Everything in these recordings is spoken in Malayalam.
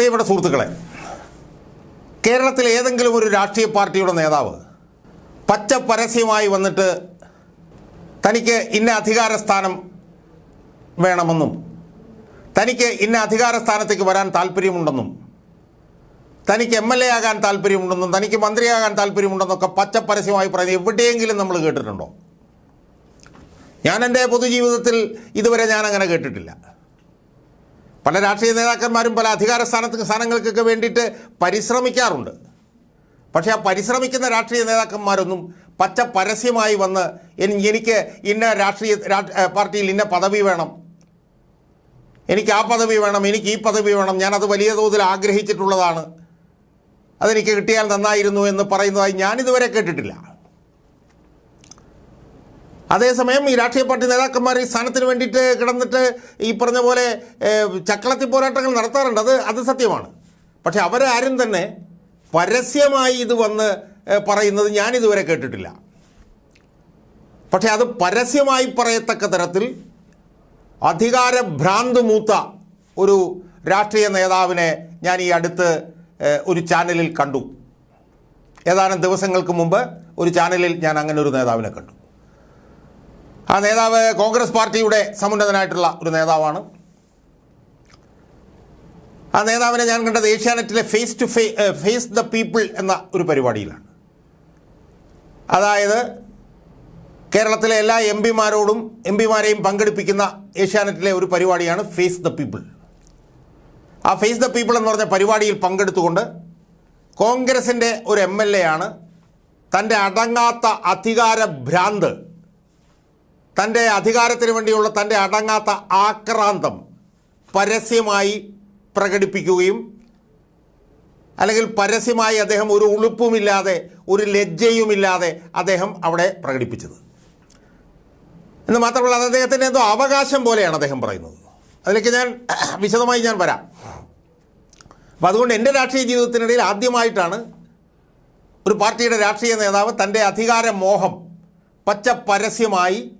പ്രിയപ്പെട്ട സുഹൃത്തുക്കളെ കേരളത്തിൽ ഏതെങ്കിലും ഒരു രാഷ്ട്രീയ പാർട്ടിയുടെ നേതാവ് പച്ച പരസ്യമായി വന്നിട്ട് തനിക്ക് ഇന്ന അധികാര സ്ഥാനം വേണമെന്നും തനിക്ക് ഇന്ന അധികാര സ്ഥാനത്തേക്ക് വരാൻ താല്പര്യമുണ്ടെന്നും തനിക്ക് എം എൽ എ ആകാൻ താല്പര്യമുണ്ടെന്നും തനിക്ക് മന്ത്രിയാകാൻ താല്പര്യമുണ്ടെന്നൊക്കെ പച്ച പരസ്യമായി പറയുന്നത് എവിടെയെങ്കിലും നമ്മൾ കേട്ടിട്ടുണ്ടോ? ഞാൻ എന്റെ പൊതുജീവിതത്തിൽ ഇതുവരെ ഞാൻ അങ്ങനെ കേട്ടിട്ടില്ല. പല രാഷ്ട്രീയ നേതാക്കന്മാരും പല അധികാര സ്ഥാനത്ത് സ്ഥാനങ്ങൾക്കൊക്കെ വേണ്ടിയിട്ട് പരിശ്രമിക്കാറുണ്ട്. പക്ഷേ ആ പരിശ്രമിക്കുന്ന രാഷ്ട്രീയ നേതാക്കന്മാരൊന്നും പച്ച പരസ്യമായി വന്ന് എനിക്ക് ഇന്ന രാഷ്ട്രീയ പാർട്ടിയിൽ ഇന്ന പദവി വേണം എനിക്ക് ആ പദവി വേണം എനിക്ക് ഈ പദവി വേണം ഞാനത് വലിയ തോതിൽ ആഗ്രഹിച്ചിട്ടുള്ളതാണ്. അതെനിക്ക് കിട്ടിയാൽ നന്നായിരുന്നു എന്ന് പറയുന്നതായി ഞാനിതുവരെ കേട്ടിട്ടില്ല. അതേസമയം ഈ രാഷ്ട്രീയ പാർട്ടി നേതാക്കന്മാർ ഈ സ്ഥാനത്തിന് വേണ്ടിയിട്ട് കിടന്നിട്ട് ഈ പറഞ്ഞ പോലെ ചക്കളത്തി പോരാട്ടങ്ങൾ നടത്താറുണ്ട്. അത് അത് സത്യമാണ്. പക്ഷെ അവരാരും തന്നെ പരസ്യമായി ഇത് വന്ന് പറയുന്നത് ഞാനിതുവരെ കേട്ടിട്ടില്ല. പക്ഷെ അത് പരസ്യമായി പറയത്തക്ക തരത്തിൽ അധികാരഭ്രാന്ത് മൂത്ത ഒരു രാഷ്ട്രീയ നേതാവിനെ ഞാൻ ഈ അടുത്ത് ഒരു ചാനലിൽ കണ്ടു. ഏതാനും ദിവസങ്ങൾക്ക് മുമ്പ് ഒരു ചാനലിൽ ഞാൻ അങ്ങനെ ഒരു നേതാവിനെ കണ്ടു. ആ നേതാവ് കോൺഗ്രസ് പാർട്ടിയുടെ സമുന്നതനായിട്ടുള്ള ഒരു നേതാവാണ്. ആ നേതാവിനെ ഞാൻ കണ്ടത് ഏഷ്യാനെറ്റിലെ ഫേസ് ടു ഫേ ഫേസ് ദ പീപ്പിൾ എന്ന ഒരു പരിപാടിയിലാണ്. അതായത് കേരളത്തിലെ എല്ലാ എം പിമാരോടും എം പിമാരെയും പങ്കെടുപ്പിക്കുന്ന ഏഷ്യാനെറ്റിലെ ഒരു പരിപാടിയാണ് ഫേസ് ദ പീപ്പിൾ ആ ഫേസ് ദ പീപ്പിൾ എന്ന് പറഞ്ഞ പരിപാടിയിൽ പങ്കെടുത്തുകൊണ്ട് കോൺഗ്രസിന്റെ ഒരു എം എൽ എ ആണ് തന്റെ അടങ്ങാത്ത അധികാര ഭ്രാന്ത് തന്റെ അധികാരത്തിന് വേണ്ടിയുള്ള തന്റെ അടങ്ങാത്ത ആക്രാന്തം പരസ്യമായി പ്രകടിപ്പിക്കുകയും അല്ലെങ്കിൽ പരസ്യമായി അദ്ദേഹം ഒരു ഉളുപ്പുമില്ലാതെ ഒരു ലജ്ജയുമില്ലാതെ അദ്ദേഹം അവിടെ പ്രകടിപ്പിച്ചത്. എന്ന് മാത്രമല്ല അത് അദ്ദേഹത്തിന്റെ എന്തോ അവകാശം പോലെയാണ് അദ്ദേഹം പറയുന്നത്. അതിലേക്ക് ഞാൻ വിശദമായി ഞാൻ വരാം. അപ്പം അതുകൊണ്ട് എന്റെ രാഷ്ട്രീയ ജീവിതത്തിനിടയിൽ ആദ്യമായിട്ടാണ് ഒരു പാർട്ടിയുടെ രാഷ്ട്രീയ നേതാവ് തന്റെ അധികാര മോഹം പച്ച പരസ്യമായി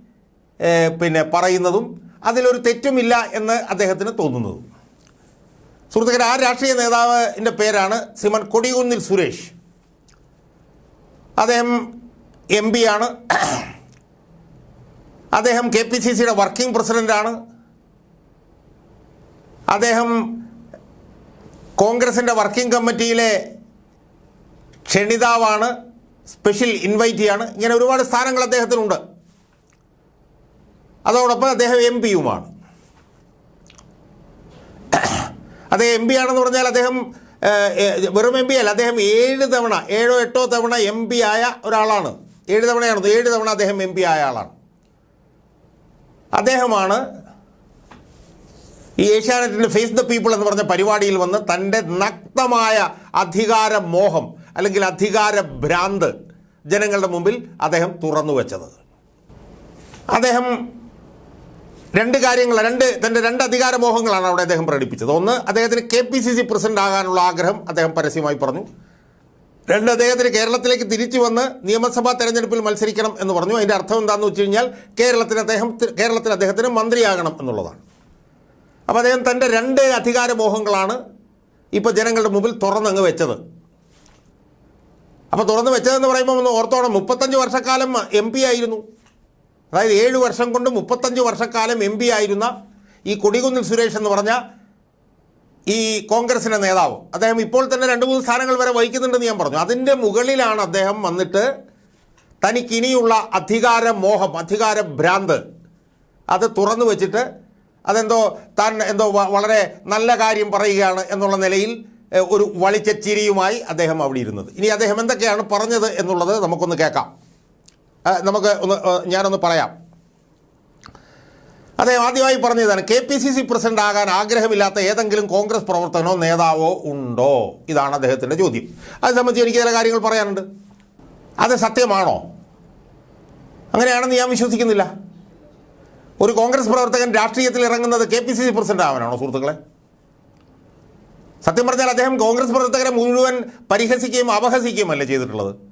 പിന്നെ പറയുന്നതും അതിലൊരു തെറ്റുമില്ല എന്ന് അദ്ദേഹത്തിന് തോന്നുന്നതും. സുഹൃത്തുക്കളെ ആ രാഷ്ട്രീയ നേതാവിന്റെ പേരാണ് സിമൻ കൊടികുന്നിൽ സുരേഷ്. അദ്ദേഹം എം പി ആണ് അദ്ദേഹം കെ പി സി സിയുടെ വർക്കിംഗ് പ്രസിഡന്റാണ് അദ്ദേഹം കോൺഗ്രസിന്റെ വർക്കിംഗ് കമ്മിറ്റിയിലെ ക്ഷണിതാവാണ് സ്പെഷ്യൽ ഇൻവൈറ്റിയാണ്. ഇങ്ങനെ ഒരുപാട് സ്ഥാനങ്ങൾ അദ്ദേഹത്തിനുണ്ട്. അതോടൊപ്പം അദ്ദേഹം എം പിയുമാണ്. അദ്ദേഹം എം പി ആണെന്ന് പറഞ്ഞാൽ അദ്ദേഹം വെറും എം പി അല്ല അദ്ദേഹം ഏഴ് തവണ ഏഴോ എട്ടോ തവണ എം പി ആയ ഒരാളാണ്. ഏഴ് തവണയാണ് ഏഴ് തവണ അദ്ദേഹം എം പി ആയ ആളാണ്. അദ്ദേഹമാണ് ഈ ഏഷ്യാനെറ്റിന്റെ ഫേസ് ദ പീപ്പിൾ എന്ന് പറഞ്ഞ പരിപാടിയിൽ വന്ന് തന്റെ നഗ്നമായ അധികാര മോഹം അല്ലെങ്കിൽ അധികാര ഭ്രാന്ത് ജനങ്ങളുടെ മുമ്പിൽ അദ്ദേഹം തുറന്നു വെച്ചത്. അദ്ദേഹം രണ്ട് കാര്യങ്ങൾ രണ്ട് തന്റെ രണ്ട് അധികാരമോഹങ്ങളാണ് അവിടെ അദ്ദേഹം പ്രകടിപ്പിച്ചത്. ഒന്ന് അദ്ദേഹത്തിന് K P C C president ആകാനുള്ള ആഗ്രഹം അദ്ദേഹം പരസ്യമായി പറഞ്ഞു. രണ്ട് അദ്ദേഹത്തിന് കേരളത്തിലേക്ക് തിരിച്ചു വന്ന് നിയമസഭാ തെരഞ്ഞെടുപ്പിൽ മത്സരിക്കണം എന്ന് പറഞ്ഞു. അതിന്റെ അർത്ഥം എന്താണെന്ന് വെച്ച് കഴിഞ്ഞാൽ കേരളത്തിന് അദ്ദേഹം കേരളത്തിൽ അദ്ദേഹത്തിന് മന്ത്രിയാകണം എന്നുള്ളതാണ്. അപ്പോൾ അദ്ദേഹം തന്റെ രണ്ട് അധികാരമോഹങ്ങളാണ് ഇപ്പോൾ ജനങ്ങളുടെ മുമ്പിൽ തുറന്നങ്ങ് വെച്ചത്. അപ്പോൾ തുറന്ന് വെച്ചതെന്ന് പറയുമ്പോൾ ഒന്ന് ഓർത്തോണം മുപ്പത്തഞ്ച് വർഷക്കാലം എം പി ആയിരുന്നു. അതായത് ഏഴ് വർഷം കൊണ്ട് മുപ്പത്തഞ്ച് വർഷക്കാലം എം പി ആയിരുന്ന ഈ കൊടികുന്നിൽ സുരേഷ് എന്ന് പറഞ്ഞ ഈ കോൺഗ്രസിന്റെ നേതാവ്. അദ്ദേഹം ഇപ്പോൾ തന്നെ രണ്ട് മൂന്ന് സ്ഥാനങ്ങൾ വരെ വഹിക്കുന്നുണ്ടെന്ന് ഞാൻ പറഞ്ഞു. അതിന്റെ മുകളിലാണ് അദ്ദേഹം വന്നിട്ട് തനിക്കിനിയുള്ള അധികാര മോഹം അധികാര ഭ്രാന്ത് അത് തുറന്നു വെച്ചിട്ട് അതെന്തോ താൻ എന്തോ വളരെ നല്ല കാര്യം പറയുകയാണ് എന്നുള്ള നിലയിൽ ഒരു വളിച്ച ചിരിയുമായി അദ്ദേഹം അവിടെ ഇരുന്നത്. ഇനി അദ്ദേഹം എന്തൊക്കെയാണ് പറഞ്ഞത് എന്നുള്ളത് നമുക്കൊന്ന് കേൾക്കാം. നമുക്ക് ഒന്ന് ഞാനൊന്ന് പറയാം. അദ്ദേഹം ആദ്യമായി പറഞ്ഞതാണ് K P C C president ആകാൻ ആഗ്രഹമില്ലാത്ത ഏതെങ്കിലും കോൺഗ്രസ് പ്രവർത്തകനോ നേതാവോ ഉണ്ടോ? ഇതാണ് അദ്ദേഹത്തിന്റെ ചോദ്യം. അത് സംബന്ധിച്ച് എനിക്ക് ചില കാര്യങ്ങൾ പറയാനുണ്ട്. അത് സത്യമാണോ? അങ്ങനെയാണെന്ന് ഞാൻ വിശ്വസിക്കുന്നില്ല. ഒരു കോൺഗ്രസ് പ്രവർത്തകൻ രാഷ്ട്രീയത്തിൽ ഇറങ്ങുന്നത് K P C C president ആവാനാണോ സുഹൃത്തുക്കളെ? സത്യം പറഞ്ഞാൽ അദ്ദേഹം കോൺഗ്രസ് പ്രവർത്തകരെ മുഴുവൻ പരിഹസിക്കുകയും അപഹസിക്കുകയും അല്ലേ ചെയ്തിട്ടുള്ളത്?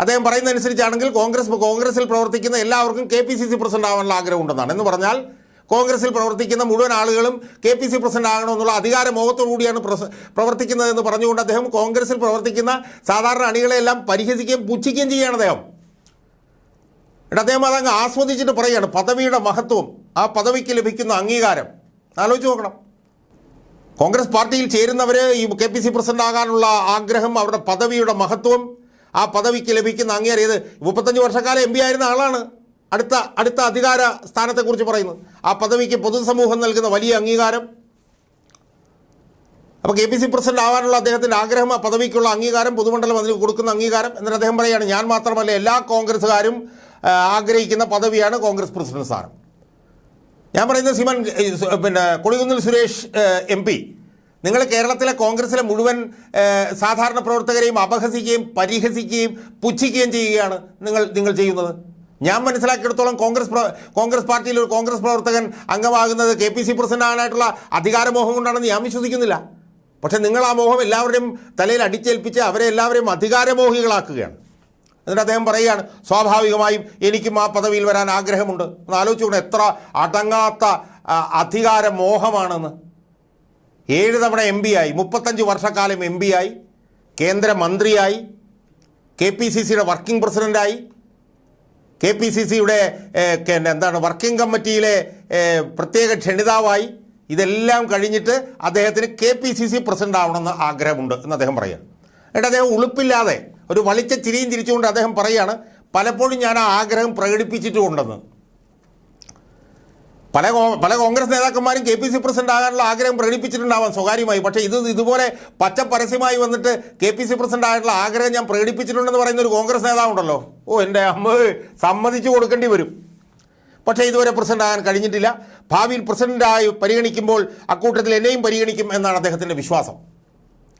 അദ്ദേഹം പറയുന്നതനുസരിച്ചാണെങ്കിൽ കോൺഗ്രസ് കോൺഗ്രസിൽ പ്രവർത്തിക്കുന്ന എല്ലാവർക്കും K P C C president ആവാനുള്ള ആഗ്രഹമുണ്ടെന്നാണ്. എന്ന് പറഞ്ഞാൽ കോൺഗ്രസിൽ പ്രവർത്തിക്കുന്ന മുഴുവൻ ആളുകളും കെ പി സി പ്രസിഡന്റ് ആകണമെന്നുള്ള അധികാര മോഹത്തോടുകൂടിയാണ് പ്രസ- പ്രവർത്തിക്കുന്നതെന്ന് പറഞ്ഞുകൊണ്ട് അദ്ദേഹം കോൺഗ്രസിൽ പ്രവർത്തിക്കുന്ന സാധാരണ അണികളെല്ലാം പരിഹസിക്കുകയും പുച്ഛിക്കുകയും ചെയ്യുകയാണ് അദ്ദേഹം. എന്നിട്ട് അദ്ദേഹം അതങ്ങ് ആസ്വദിച്ചിട്ട് പറയുകയാണ് പദവിയുടെ മഹത്വം ആ പദവിക്ക് ലഭിക്കുന്ന അംഗീകാരം. ആലോചിച്ച് നോക്കണം. കോൺഗ്രസ് പാർട്ടിയിൽ ചേരുന്നവർ ഈ കെ പി സി പ്രസിഡന്റ് ആകാനുള്ള ആഗ്രഹം അവരുടെ പദവിയുടെ മഹത്വം ആ പദവിക്ക് ലഭിക്കുന്ന ഇത് മുപ്പത്തഞ്ച് വർഷക്കാലം എം പി ആയിരുന്ന ആളാണ് അടുത്ത അടുത്ത അധികാര സ്ഥാനത്തെക്കുറിച്ച് പറയുന്നത്. ആ പദവിക്ക് പൊതുസമൂഹം നൽകുന്ന വലിയ അംഗീകാരം. അപ്പോൾ കെ പി സി പ്രസിഡന്റ് ആവാനുള്ള അദ്ദേഹത്തിന്റെ ആഗ്രഹം ആ പദവിക്കുള്ള അംഗീകാരം പൊതുമണ്ഡലം അതിന് കൊടുക്കുന്ന അംഗീകാരം എന്നിട്ട് അദ്ദേഹം പറയുകയാണ്. ഞാൻ മാത്രമല്ല എല്ലാ കോൺഗ്രസ്സുകാരും ആഗ്രഹിക്കുന്ന പദവിയാണ് കോൺഗ്രസ് പ്രസിഡന്റ് സ്ഥാനം. ഞാൻ പറയുന്നത് സിമൻ പിന്നെ കൊളികുന്നിൽ സുരേഷ് എം നിങ്ങൾ കേരളത്തിലെ കോൺഗ്രസിലെ മുഴുവൻ സാധാരണ പ്രവർത്തകരെയും അപഹസിക്കുകയും പരിഹസിക്കുകയും പുച്ഛിക്കുകയും ചെയ്യുകയാണ് നിങ്ങൾ നിങ്ങൾ ചെയ്യുന്നത്. ഞാൻ മനസ്സിലാക്കിയെടുത്തോളം കോൺഗ്രസ് കോൺഗ്രസ് പാർട്ടിയിൽ ഒരു കോൺഗ്രസ് പ്രവർത്തകൻ അംഗമാകുന്നത് കെ പി സി പ്രസിഡന്റ് ആകാനായിട്ടുള്ള അധികാരമോഹം കൊണ്ടാണെന്ന് ഞാൻ വിശ്വസിക്കുന്നില്ല. പക്ഷേ നിങ്ങൾ ആ മോഹം എല്ലാവരുടെയും തലയിൽ അടിച്ചേൽപ്പിച്ച് അവരെ എല്ലാവരെയും അധികാരമോഹികളാക്കുകയാണ്. എന്നിട്ട് അദ്ദേഹം പറയുകയാണ് സ്വാഭാവികമായും എനിക്കും ആ പദവിയിൽ വരാൻ ആഗ്രഹമുണ്ട്. ഒന്ന് ആലോചിച്ചുകൊണ്ട് എത്ര അടങ്ങാത്ത അധികാരമോഹമാണെന്ന്. അധികാര മോഹമാണെന്ന് ഏഴ് തവണ എം ആയി മുപ്പത്തഞ്ച് വർഷക്കാലം എം ആയി കേന്ദ്രമന്ത്രിയായി കെ പി സി സിയുടെ വർക്കിംഗ് പ്രസിഡന്റായി കെ പി സി സിയുടെ എന്താണ് വർക്കിംഗ് കമ്മിറ്റിയിലെ പ്രത്യേക ക്ഷണിതാവായി. ഇതെല്ലാം കഴിഞ്ഞിട്ട് അദ്ദേഹത്തിന് K P C C president ആവണമെന്ന് ആഗ്രഹമുണ്ട് എന്ന് അദ്ദേഹം പറയുക എന്നിട്ട് അദ്ദേഹം ഉളുപ്പില്ലാതെ ഒരു വളിച്ച ചിരിയും തിരിച്ചുകൊണ്ട് അദ്ദേഹം പറയുകയാണ് പലപ്പോഴും ഞാൻ ആ ആഗ്രഹം പ്രകടിപ്പിച്ചിട്ടുമുണ്ടെന്ന്. പല പല കോൺഗ്രസ് നേതാക്കന്മാരും കെ പി സി പ്രസിഡന്റ് ആകാനുള്ള ആഗ്രഹം പ്രകടിപ്പിച്ചിട്ടുണ്ടാവാം സ്വകാര്യമായി. പക്ഷേ ഇത് ഇതുപോലെ പച്ച പരസ്യമായി വന്നിട്ട് കെ പി സി പ്രസിഡന്റ് ആകാനുള്ള ആഗ്രഹം ഞാൻ പ്രകടിപ്പിച്ചിട്ടുണ്ടെന്ന് പറയുന്ന ഒരു കോൺഗ്രസ് നേതാവുണ്ടല്ലോ. ഓ എന്റെ അമ്മ സമ്മതിച്ചു കൊടുക്കേണ്ടി വരും. പക്ഷേ ഇതുവരെ പ്രസിഡന്റ് ആകാൻ കഴിഞ്ഞിട്ടില്ല. ഭാവിയിൽ പ്രസിഡന്റായി പരിഗണിക്കുമ്പോൾ അക്കൂട്ടത്തിൽ എന്നെയും പരിഗണിക്കും എന്നാണ് അദ്ദേഹത്തിന്റെ വിശ്വാസം.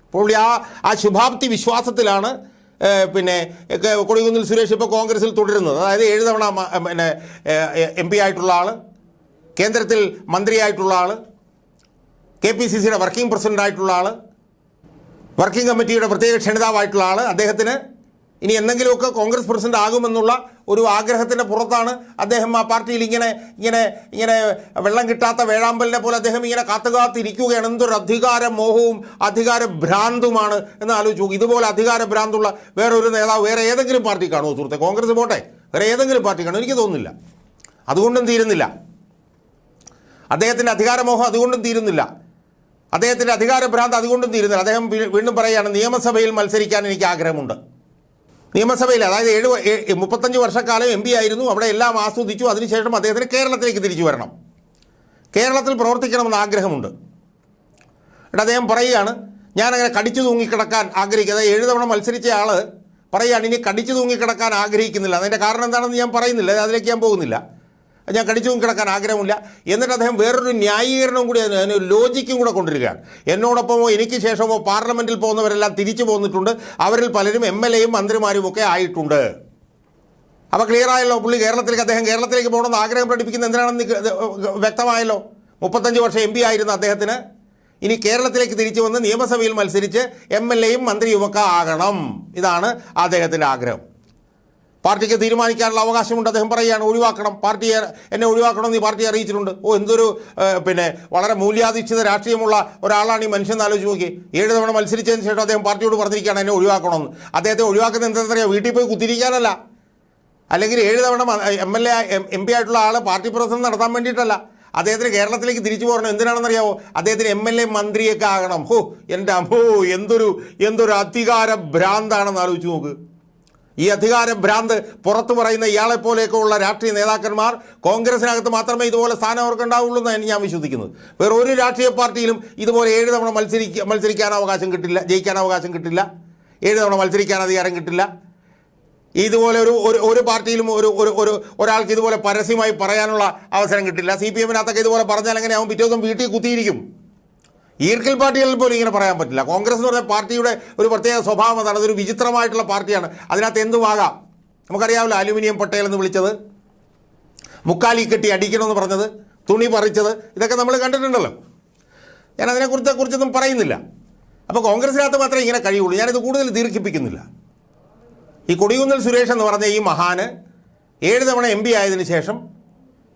അപ്പോൾ ആ ആ ശുഭാപ്തി വിശ്വാസത്തിലാണ് പിന്നെ കൊടികുന്നിൽ സുരേഷ് ഇപ്പോൾ കോൺഗ്രസിൽ തുടരുന്നത്. അതായത് ഏഴ് തവണ പിന്നെ എം പി ആയിട്ടുള്ള ആൾ കേന്ദ്രത്തിൽ മന്ത്രിയായിട്ടുള്ള ആൾ കെ പി സി സിയുടെ വർക്കിംഗ് പ്രസിഡന്റ് ആയിട്ടുള്ള ആൾ വർക്കിംഗ് കമ്മിറ്റിയുടെ പ്രത്യേക ക്ഷണിതാവായിട്ടുള്ള ആൾ അദ്ദേഹത്തിന്. ഇനി എന്തെങ്കിലുമൊക്കെ കോൺഗ്രസ് പ്രസിഡന്റ് ആകുമെന്നുള്ള ഒരു ആഗ്രഹത്തിന്റെ പുറത്താണ് അദ്ദേഹം ആ പാർട്ടിയിൽ ഇങ്ങനെ ഇങ്ങനെ ഇങ്ങനെ വെള്ളം കിട്ടാത്ത വേഴാമ്പലിനെ പോലെ അദ്ദേഹം ഇങ്ങനെ കാത്തുകാത്തിരിക്കുകയാണ്. എന്തൊരു അധികാര മോഹവും അധികാര ഭ്രാന്തുമാണ് എന്ന് ആലോചിച്ചു. ഇതുപോലെ അധികാര ഭ്രാന്തുള്ള വേറൊരു നേതാവ് വേറെ ഏതെങ്കിലും പാർട്ടി കാണുമോ സുഹൃത്തെ? കോൺഗ്രസ് പോട്ടെ വേറെ ഏതെങ്കിലും പാർട്ടി കാണുമോ? എനിക്ക് തോന്നുന്നില്ല. അതുകൊണ്ടും തീരുന്നില്ല അദ്ദേഹത്തിന്റെ അധികാരമോഹം അതുകൊണ്ടും തീരുന്നില്ല. അദ്ദേഹത്തിന്റെ അധികാരഭ്രാന്ത് അതുകൊണ്ടും തീരുന്നില്ല. അദ്ദേഹം വീണ്ടും പറയുകയാണ് നിയമസഭയിൽ മത്സരിക്കാൻ എനിക്ക് ആഗ്രഹമുണ്ട്. നിയമസഭയിൽ അതായത് ഏഴ് മുപ്പത്തഞ്ച് വർഷക്കാലം എം പി ആയിരുന്നു അവിടെ എല്ലാം ആസ്വദിച്ചു അതിനുശേഷം അദ്ദേഹത്തിന് കേരളത്തിലേക്ക് തിരിച്ചു വരണം. കേരളത്തിൽ പ്രവർത്തിക്കണമെന്ന് ആഗ്രഹമുണ്ട്. എന്നിട്ട് അദ്ദേഹം പറയുകയാണ് ഞാനങ്ങനെ കടിച്ചു തൂങ്ങിക്കിടക്കാൻ ആഗ്രഹിക്കുന്നത് ഏഴ് തവണ മത്സരിച്ച ആൾ പറയുകയാണ് ഇനി കടിച്ചു തൂങ്ങിക്കിടക്കാൻ ആഗ്രഹിക്കുന്നില്ല. അതിന്റെ കാരണം എന്താണെന്ന് ഞാൻ പറയുന്നില്ല അതിലേക്ക് ഞാൻ പോകുന്നില്ല. ഞാൻ കടിച്ചു കിടക്കാൻ ആഗ്രഹമില്ല. എന്നിട്ട് അദ്ദേഹം വേറൊരു ന്യായീകരണവും കൂടി ലോജിക്കും കൂടെ കൊണ്ടുവരികയാണ്. എന്നോടൊപ്പമോ എനിക്ക് ശേഷമോ പാർലമെന്റിൽ പോകുന്നവരെല്ലാം തിരിച്ചു പോന്നിട്ടുണ്ട്. അവരിൽ പലരും എം എൽ എയും മന്ത്രിമാരും ഒക്കെ ആയിട്ടുണ്ട്. അപ്പോൾ ക്ലിയർ ആയല്ലോ? പുള്ളി കേരളത്തിലേക്ക് അദ്ദേഹം കേരളത്തിലേക്ക് പോകണമെന്ന് ആഗ്രഹം പ്രകടിപ്പിക്കുന്നത് എന്തിനാണെന്ന് വ്യക്തമായല്ലോ? മുപ്പത്തഞ്ച് വർഷം എം പി ആയിരുന്ന അദ്ദേഹത്തിന്. ഇനി കേരളത്തിലേക്ക് തിരിച്ചു വന്ന് നിയമസഭയിൽ മത്സരിച്ച് എം എൽ എയും മന്ത്രിയുമൊക്കെ ആകണം. ഇതാണ് അദ്ദേഹത്തിന്റെ ആഗ്രഹം. പാർട്ടിക്ക് തീരുമാനിക്കാനുള്ള അവകാശമുണ്ട് അദ്ദേഹം പറയുകയാണ് ഒഴിവാക്കണം പാർട്ടിയെ എന്നെ ഒഴിവാക്കണമെന്ന് ഈ പാർട്ടി അറിയിച്ചിട്ടുണ്ട്. ഓ എന്തൊരു പിന്നെ വളരെ മൂല്യാധിഷ്ഠിത രാഷ്ട്രീയമുള്ള ഒരാളാണ് ഈ മനുഷ്യൻ ആലോചിച്ച് നോക്കി. ഏഴ് തവണ മത്സരിച്ചതിന് ശേഷം അദ്ദേഹം പാർട്ടിയോട് പറഞ്ഞിരിക്കുകയാണ് എന്നെ ഒഴിവാക്കണമെന്ന്. അദ്ദേഹത്തെ ഒഴിവാക്കുന്നത് എന്താണെന്നറിയാം വീട്ടിൽ പോയി കുത്തിരിക്കാനല്ല അല്ലെങ്കിൽ ഏഴ് തവണ M L A M P ആയിട്ടുള്ള ആൾ പാർട്ടി പ്രവർത്തനം നടത്താൻ വേണ്ടിയിട്ടല്ല. അദ്ദേഹത്തിന് കേരളത്തിലേക്ക് തിരിച്ചു പോകണം എന്തിനാണെന്നറിയാവോ അദ്ദേഹത്തിന് എം എൽ എ മന്ത്രിയൊക്കെ ആകണം. ഹോ എന്റെ അമ്മോ എന്തൊരു എന്തൊരു അധികാര ഭ്രാന്താണെന്ന് ആലോചിച്ച് നോക്ക്. ഈ അധികാര ഭ്രാന്ത് പുറത്തു പറയുന്ന ഇയാളെ പോലെയൊക്കെ ഉള്ള രാഷ്ട്രീയ നേതാക്കന്മാർ കോൺഗ്രസിനകത്ത് മാത്രമേ ഇതുപോലെ സ്ഥാനം അവർക്ക് ഉണ്ടാവുള്ളൂ എന്നാണ് ഞാൻ വിശ്വസിക്കുന്നത്. വേറെ ഒരു രാഷ്ട്രീയ പാർട്ടിയിലും ഇതുപോലെ ഏഴ് തവണ മത്സരിക്ക മത്സരിക്കാൻ അവകാശം കിട്ടില്ല ജയിക്കാൻ അവകാശം കിട്ടില്ല. ഏഴ് തവണ മത്സരിക്കാൻ അധികാരം കിട്ടില്ല. ഇതുപോലെ ഒരു ഒരു ഒരു പാർട്ടിയിലും ഒരു ഒരു ഒരു ഒരാൾക്ക് ഇതുപോലെ പരസ്യമായി പറയാനുള്ള അവസരം കിട്ടില്ല. സി പി എമ്മിനകത്തൊക്കെ ഇതുപോലെ പറഞ്ഞാൽ എങ്ങനെയാവും? പിറ്റേ ദിവസം വീട്ടിൽ കുത്തിയിരിക്കും. ഈർക്കൽ പാർട്ടികളിൽ പോലും ഇങ്ങനെ പറയാൻ പറ്റില്ല. കോൺഗ്രസ് എന്ന് പറഞ്ഞ പാർട്ടിയുടെ ഒരു പ്രത്യേക സ്വഭാവം അതാണ്. അതൊരു വിചിത്രമായിട്ടുള്ള പാർട്ടിയാണ്. അതിനകത്ത് എന്തുമാകാം നമുക്കറിയാമല്ലോ അലുമിനിയം പട്ടേൽ എന്ന് വിളിച്ചത്. മുക്കാലി കെട്ടി അടിക്കണമെന്ന് പറഞ്ഞത്. തുണി പറിച്ചത്. ഇതൊക്കെ നമ്മൾ കണ്ടിട്ടുണ്ടല്ലോ. ഞാൻ അതിനെക്കുറിച്ച് കുറിച്ചൊന്നും പറയുന്നില്ല. അപ്പോൾ കോൺഗ്രസിനകത്ത് മാത്രമേ ഇങ്ങനെ കഴിയുള്ളൂ. ഞാനിത് കൂടുതൽ ദീർഘിപ്പിക്കുന്നില്ല. ഈ കൊടികുന്നൽ സുരേഷ് എന്ന് പറഞ്ഞ ഈ മഹാന് ഏഴ് തവണ എം പി ആയതിനു ശേഷം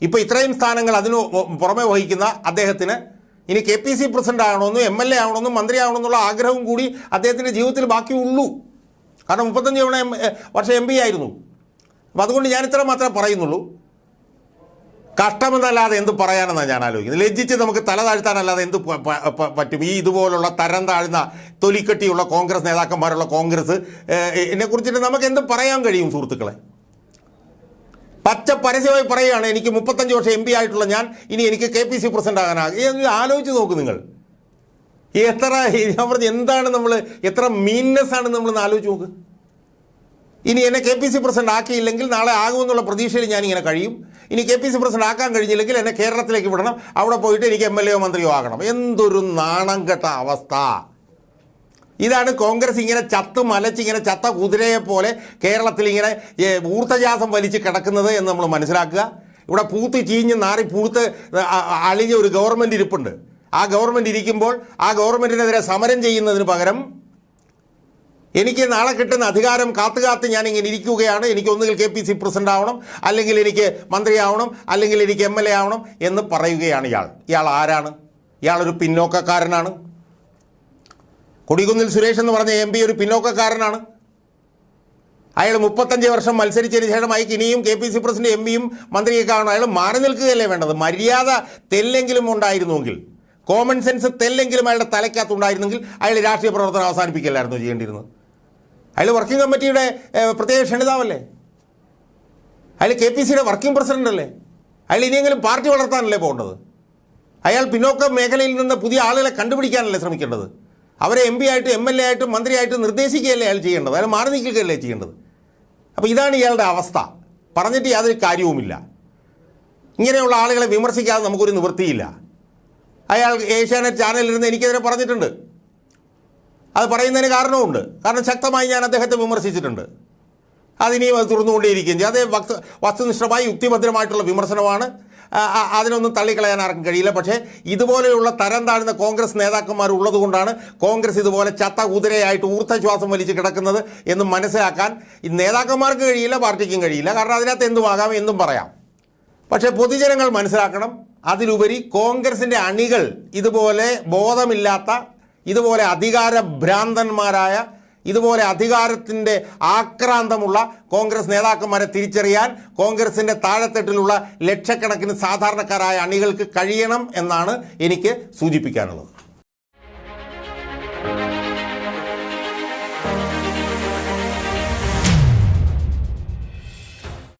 ഇപ്പോൾ ഇത്രയും സ്ഥാനങ്ങൾ അതിന് പുറമെ വഹിക്കുന്ന അദ്ദേഹത്തിന് ഇനി കെ പി സി പ്രസിഡന്റ് ആകണമെന്നും എം എൽ എ ആവണമെന്നും മന്ത്രി ആവണമെന്നുള്ള ആഗ്രഹവും കൂടി അദ്ദേഹത്തിന്റെ ജീവിതത്തിൽ ബാക്കിയുള്ളൂ. കാരണം മുപ്പത്തഞ്ച് തവണ വർഷം എം പി ആയിരുന്നു. അപ്പം അതുകൊണ്ട് ഞാൻ ഇത്ര മാത്രമേ പറയുന്നുള്ളൂ. കഷ്ടമെന്നല്ലാതെ എന്ത് പറയാനെന്നാണ് ഞാൻ ആലോചിക്കുന്നത്. ലജ്ജിച്ച് നമുക്ക് തല താഴ്ത്താനല്ലാതെ എന്ത് പറ്റും? ഈ ഇതുപോലുള്ള തരം താഴ്ന്ന തൊലിക്കെട്ടിയുള്ള കോൺഗ്രസ് നേതാക്കന്മാരുള്ള കോൺഗ്രസ് എന്നെ കുറിച്ചിട്ട് നമുക്ക് എന്ത് പറയാൻ കഴിയും സുഹൃത്തുക്കളെ? പച്ച പരസ്യമായി പറയുകയാണ് എനിക്ക് മുപ്പത്തഞ്ച് വർഷം എം പി ആയിട്ടുള്ള ഞാൻ ഇനി എനിക്ക് കെ പി സി പ്രസിഡന്റ് ആകാനാകും ആലോചിച്ച് നോക്ക് നിങ്ങൾ. എത്ര ഞാൻ പറഞ്ഞ എന്താണ് നമ്മൾ എത്ര മീൻനെസ് ആണ് നമ്മൾ ആലോചിച്ച് നോക്ക്. ഇനി എന്നെ കെ പി സി പ്രസിഡന്റ് ആക്കിയില്ലെങ്കിൽ നാളെ ആകുമെന്നുള്ള പ്രതീക്ഷയിൽ ഞാൻ ഇങ്ങനെ കഴിയും. ഇനി കെ പി സി പ്രസിഡന്റ് ആക്കാൻ കഴിഞ്ഞില്ലെങ്കിൽ എന്നെ കേരളത്തിലേക്ക് വിടണം. അവിടെ പോയിട്ട് എനിക്ക് എം എൽ എയോ മന്ത്രിയോ ആകണം. എന്തൊരു നാണം കെട്ട അവസ്ഥ. ഇതാണ് കോൺഗ്രസ് ഇങ്ങനെ ചത്ത് മലച്ച് ഇങ്ങനെ ചത്ത കുതിരയെ പോലെ കേരളത്തിൽ ഇങ്ങനെ ഊർത്തജാസം വലിച്ച് കിടക്കുന്നത് എന്ന് നമ്മൾ മനസ്സിലാക്കുക. ഇവിടെ പൂത്ത് ചീഞ്ഞ് നാറി പൂത്ത് അളിഞ്ഞ ഒരു ഗവൺമെന്റ് ഇരിപ്പുണ്ട്. ആ ഗവൺമെന്റ് ഇരിക്കുമ്പോൾ ആ ഗവൺമെന്റിനെതിരെ സമരം ചെയ്യുന്നതിന് പകരം എനിക്ക് നാളെ കിട്ടുന്ന അധികാരം കാത്തു കാത്ത് ഞാൻ ഇങ്ങനെ ഇരിക്കുകയാണ്. എനിക്ക് ഒന്നുകിൽ കെ പി സി പ്രസിഡന്റ് ആവണം അല്ലെങ്കിൽ എനിക്ക് മന്ത്രിയാവണം അല്ലെങ്കിൽ എനിക്ക് എം എൽ എ ആവണം എന്ന് പറയുകയാണ് ഇയാൾ. ഇയാൾ ആരാണ്? ഇയാളൊരു പിന്നോക്കക്കാരനാണ്. കൊടികുന്നിൽ സുരേഷ് എന്ന് പറഞ്ഞ എം പി ഒരു പിന്നോക്കക്കാരനാണ്. അയാൾ മുപ്പത്തഞ്ച് വർഷം മത്സരിച്ചതിന് ശേഷം അയക്ക് ഇനിയും K P C president M പിയും മന്ത്രിയൊക്കെ ആണ് അയാൾ മാറി നിൽക്കുകയല്ലേ വേണ്ടത്? മര്യാദ തെല്ലെങ്കിലും ഉണ്ടായിരുന്നുവെങ്കിൽ കോമൺ സെൻസ് തെല്ലെങ്കിലും അയാളുടെ തലയ്ക്കകത്ത് ഉണ്ടായിരുന്നെങ്കിൽ അയാൾ രാഷ്ട്രീയ പ്രവർത്തനം അവസാനിപ്പിക്കല്ലായിരുന്നു ചെയ്യേണ്ടിയിരുന്നത്. അയാൾ വർക്കിംഗ് കമ്മിറ്റിയുടെ പ്രത്യേക ക്ഷണിതാവല്ലേ? അയാൾ കെ പി സിയുടെ വർക്കിംഗ് പ്രസിഡന്റ് അല്ലേ? അയാൾ ഇനിയെങ്കിലും പാർട്ടി വളർത്താനല്ലേ പോകേണ്ടത്? അയാൾ പിന്നോക്ക മേഖലയിൽ നിന്ന് പുതിയ ആളുകളെ കണ്ടുപിടിക്കാനല്ലേ ശ്രമിക്കേണ്ടത്? അവരെ എം പി ആയിട്ട് എം എൽ എ ആയിട്ടും മന്ത്രിയായിട്ടും നിർദ്ദേശിക്കുകയല്ലേ അയാൾ ചെയ്യേണ്ടത്? അയാൾ മാറി നിൽക്കുകയല്ലേ ചെയ്യേണ്ടത്? അപ്പോൾ ഇതാണ് ഇയാളുടെ അവസ്ഥ. പറഞ്ഞിട്ട് യാതൊരു കാര്യവുമില്ല. ഇങ്ങനെയുള്ള ആളുകളെ വിമർശിക്കാതെ നമുക്കൊരു നിവൃത്തിയില്ല. അയാൾ ഏഷ്യാനെറ്റ് ചാനലിൽ എനിക്കതിനെ പറഞ്ഞിട്ടുണ്ട്. അത് പറയുന്നതിന് കാരണവുമുണ്ട്. കാരണം ശക്തമായി ഞാൻ അദ്ദേഹത്തെ വിമർശിച്ചിട്ടുണ്ട്. അതിനെയും അത് തുറന്നുകൊണ്ടേയിരിക്കുകയും ചെയ്യും. അതേ വസ്തുനിഷ്ഠമായി യുക്തിഭദ്രമായിട്ടുള്ള വിമർശനമാണ് അതിനൊന്നും തള്ളിക്കളയാൻ ആർക്കും കഴിയില്ല. പക്ഷേ ഇതുപോലെയുള്ള തരം താഴ്ന്ന കോൺഗ്രസ് നേതാക്കന്മാർ ഉള്ളതുകൊണ്ടാണ് കോൺഗ്രസ് ഇതുപോലെ ചത്ത കുതിരയായിട്ട് ഊർദ്ധശ്വാസം വലിച്ച് കിടക്കുന്നത് എന്ന് മനസ്സിലാക്കാൻ ഈ നേതാക്കന്മാർക്ക് കഴിയില്ല പാർട്ടിക്കും കഴിയില്ല. കാരണം അതിനകത്ത് എന്തുമാകാം എന്തും പറയാം. പക്ഷേ പൊതുജനങ്ങൾ മനസ്സിലാക്കണം അതിലുപരി കോൺഗ്രസിന്റെ അണികൾ ഇതുപോലെ ബോധമില്ലാത്ത ഇതുപോലെ അധികാര ഭ്രാന്തന്മാരായ ഇതുപോലെ അധികാരത്തിന്റെ ആക്രാന്തമുള്ള കോൺഗ്രസ് നേതാക്കന്മാരെ തിരിച്ചറിയാൻ കോൺഗ്രസിന്റെ താഴെത്തട്ടിലുള്ള ലക്ഷക്കണക്കിന് സാധാരണക്കാരായ അണികൾക്ക് കഴിയണം എന്നാണ് എനിക്ക് സൂചിപ്പിക്കാനുള്ളത്.